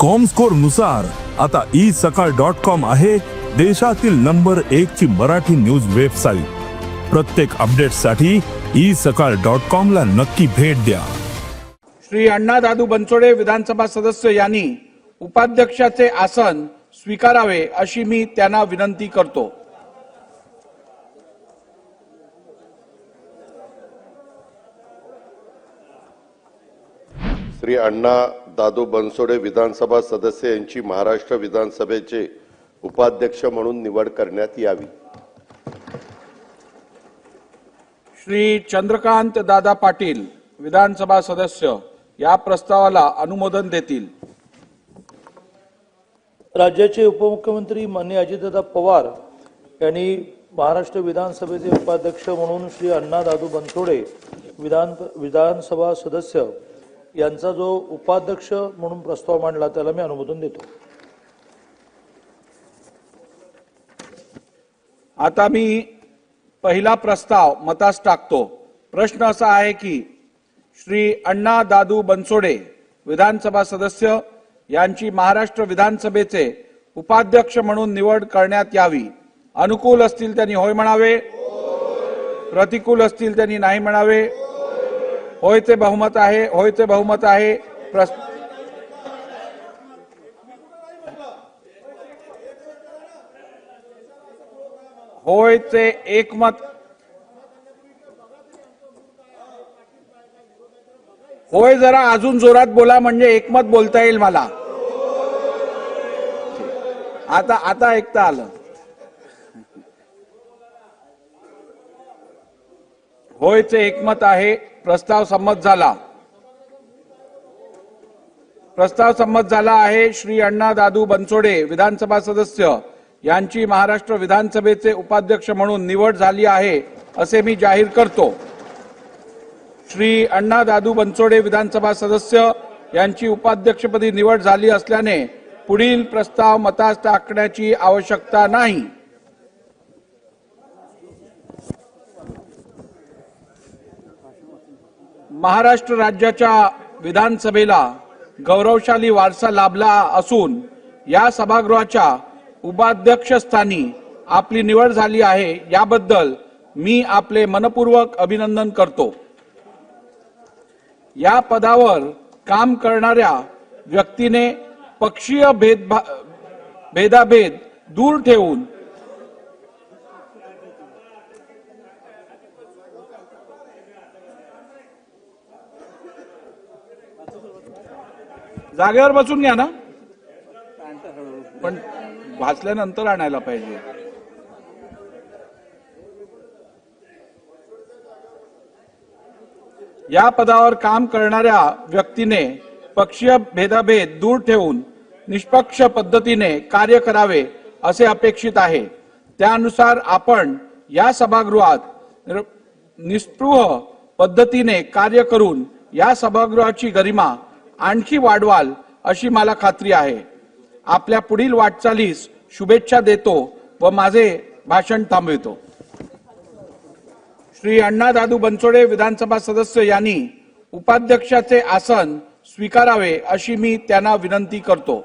कॉमस्कोरनुसार आता ई सकाळ dot com आहे देशातील नंबर एक ची मराठी न्यूज वेबसाईट प्रत्येक अपडेटसाठी ई सकाळ डॉट कॉम ला नक्की भेट द्या. श्री अण्णा दादू बनसोडे विधानसभा सदस्य यांनी उपाध्यक्षाचे आसन स्वीकारावे अशी मी त्यांना विनंती करतो. श्री अण्णा दादू बनसोडे विधानसभा सदस्य यांची महाराष्ट्र विधानसभेचे उपाध्यक्ष म्हणून निवड करण्यात यावी. श्री चंद्रकांत दादा पाटील विधानसभा सदस्य या प्रस्तावाला अनुमोदन देतील. राज्याचे उपमुख्यमंत्री मान्य अजितदादा पवार यांनी महाराष्ट्र विधानसभेचे उपाध्यक्ष म्हणून श्री अण्णा दादू बनसोडे विधान विधानसभा सदस्य यांचा जो उपाध्यक्ष म्हणून प्रस्ताव मांडला त्याला मी अनुमोदन देतो. आता मी पहिला प्रस्ताव मतास टाकतो. प्रश्न असा आहे की श्री अण्णा दादू बनसोडे विधानसभा सदस्य यांची महाराष्ट्र विधानसभेचे उपाध्यक्ष म्हणून निवड करण्यात यावी. अनुकूल असतील त्यांनी होय म्हणावे. प्रतिकूल असतील त्यांनी नाही म्हणावे. होयचे बहुमत आहे होयचे बहुमत आहे. प्रस- होयचे एकमत. होय जरा अजून जोरात बोला म्हणजे एकमत बोलता येईल मला. आता आता ऐकता आलं. होयचे एकमत आहे. प्रस्ताव संमत झाला. प्रस्ताव संमत झाला आहे श्री अण्णा दादू बनसोडे विधानसभा सदस्य. यांची महाराष्ट्र विधानसभेचे उपाध्यक्ष म्हणून निवड झाली आहे असे मी जाहीर करतो. श्री अण्णा दादू बनसोडे विधानसभा सदस्य यांची उपाध्यक्षपदी निवड झाली असल्याने पुढील प्रस्ताव मतास टाकण्याची आवश्यकता नाही. महाराष्ट्र राज्याच्या विधानसभेला गौरवशाली वारसा लाभला असून या सभागृहाच्या उपाध्यक्षस्थानी आपली निवड झाली आहे याबद्दल मी आपले मनपूर्वक अभिनंदन करतो. या पदावर काम करणाऱ्या व्यक्तीने पक्षीय भेदभा भेदाभेद दूर ठेवून जागेवर बसून घ्या ना. पण वाचल्यानंतर आणायला पाहिजे. या पदावर काम करणाऱ्या व्यक्तीने पक्षीय भेदाभेद दूर ठेवून निष्पक्ष पद्धतीने कार्य करावे असे अपेक्षित आहे. त्यानुसार आपण या सभागृहात निस्पृह पद्धतीने कार्य करून या सभागृहाची गरिमा आणखी वाढवाल अशी मला खात्री आहे. आपल्या पुढील वाटचालीस शुभेच्छा देतो व माझे भाषण थांबवितो. श्री अण्णा दादू बनसोडे विधानसभा सदस्य यांनी उपाध्यक्षाचे आसन स्वीकारावे अशी मी त्यांना विनंती करतो.